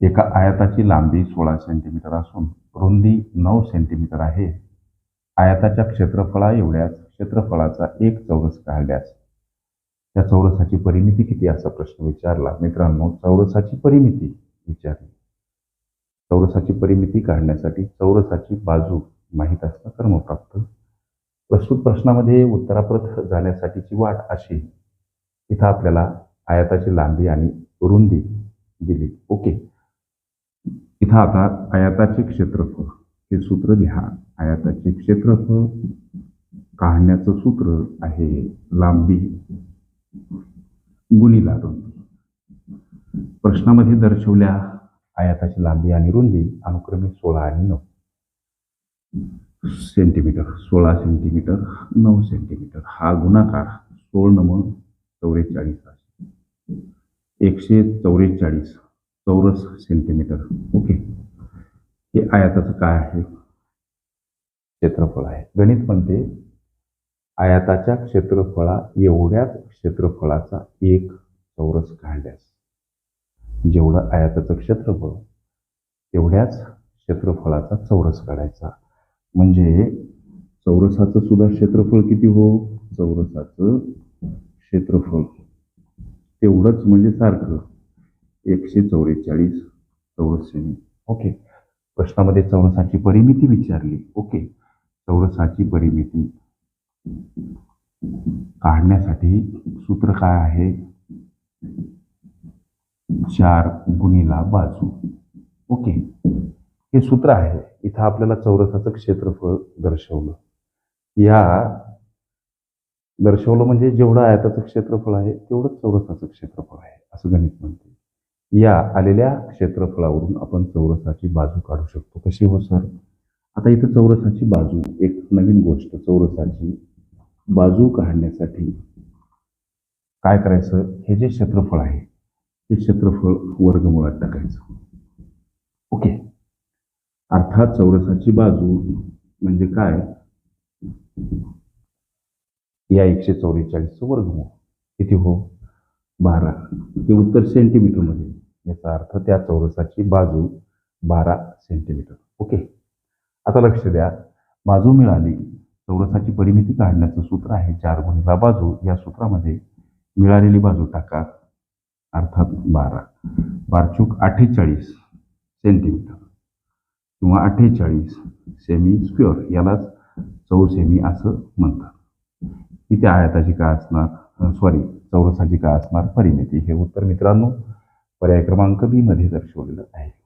एका आयताची लांबी सोळा सेंटीमीटर असून रुंदी नऊ सेंटीमीटर आहे. आयताच्या क्षेत्रफळा एवढ्याच क्षेत्रफळाचा एक चौरस काढल्यास त्या चौरसाची परिमिती किती? असा प्रश्न विचारला. मित्रांनो चौरसाची परिमिती विचारली. चौरसाची परिमिती काढण्यासाठी चौरसाची बाजू माहीत असणं कर्मप्राप्त प्रस्तुत प्रश्नामध्ये उत्तराप्रत जाण्यासाठीची वाट अशी. इथं आपल्याला आयताची लांबी आणि रुंदी दिली. ओके. इथं आता आयाताचे क्षेत्रफळ. हे सूत्र लिहा. आयाताचे क्षेत्रफळ काढण्याचं सूत्र आहे लांबी गुणिला रुंदी प्रश्नामध्ये दर्शवल्या आयाताची लांबी आणि रुंदी अनुक्रमे सोळा आणि नऊ. सेंटीमीटर सोळा सेंटीमीटर नऊ सेंटीमीटर. हा गुणाकार सोळ नम चौवेचाळीस एकशे चौवेचाळीस चौरस सेंटीमीटर. ओके. हे आयाताचं काय आहे? क्षेत्रफळ आहे. गणित म्हणते आयाताच्या क्षेत्रफळा एवढ्याच क्षेत्रफळाचा एक चौरस काढल्यास जेवढं आयाताचं क्षेत्रफळ तेवढ्याच क्षेत्रफळाचा चौरस काढायचा. म्हणजे चौरसाचं सुद्धा क्षेत्रफळ किती हो? चौरसाचं क्षेत्रफळ. तेवढंच म्हणजे सारखं. एकशे चौवेचाळीस चौरस सेमी ओके. प्रश्नामध्ये चौरसाची परिमिती विचारली. ओके. चौरसाची परिमिती काढण्यासाठी सूत्र काय आहे? चार गुणिला बाजू. ओके. हे सूत्र आहे. इथं आपल्याला चौरसाचं क्षेत्रफळ दर्शवलं. या दर्शवलं म्हणजे जेवढं आयताचं क्षेत्रफळ आहे तेवढंच चौरसाचं क्षेत्रफळ आहे असं गणित म्हणते. या आलेल्या क्षेत्रफळावरून आपण चौरसाची बाजू काढू शकतो. कशी हो सर? आता इथं चौरसाची बाजू एक नवीन गोष्ट चौरसाची बाजू काढण्यासाठी काय करायचं? हे जे क्षेत्रफळ आहे हे क्षेत्रफळ वर्गमुळात टाकायचं. ओके. अर्थात चौरसाची बाजू म्हणजे काय? या एकशे चौवेचाळीसचं वर्गमूळ. किती हो? बारा. हे उत्तर सेंटीमीटरमध्ये. याचा अर्थ त्या चौरसाची बाजू बारा सेंटीमीटर. ओके. आता लक्ष द्या. बाजू मिळाली. चौरसाची परिमिती काढण्याचं सूत्र आहे चार गुणिला बाजू. या सूत्रामध्ये मिळालेली बाजू टाका. अर्थात बारा. बारचूक अठ्ठेचाळीस सेंटीमीटर किंवा अठ्ठेचाळीस सेमी स्क्वेअर यालाच चौ सेमी असं म्हणतात. इथे आयताची काय असणार? सॉरी चौरसाची काय असणार? परिमिती. हे उत्तर मित्रांनो पर्याय क्रमांक बी मध्ये दर्शवलेलं आहे.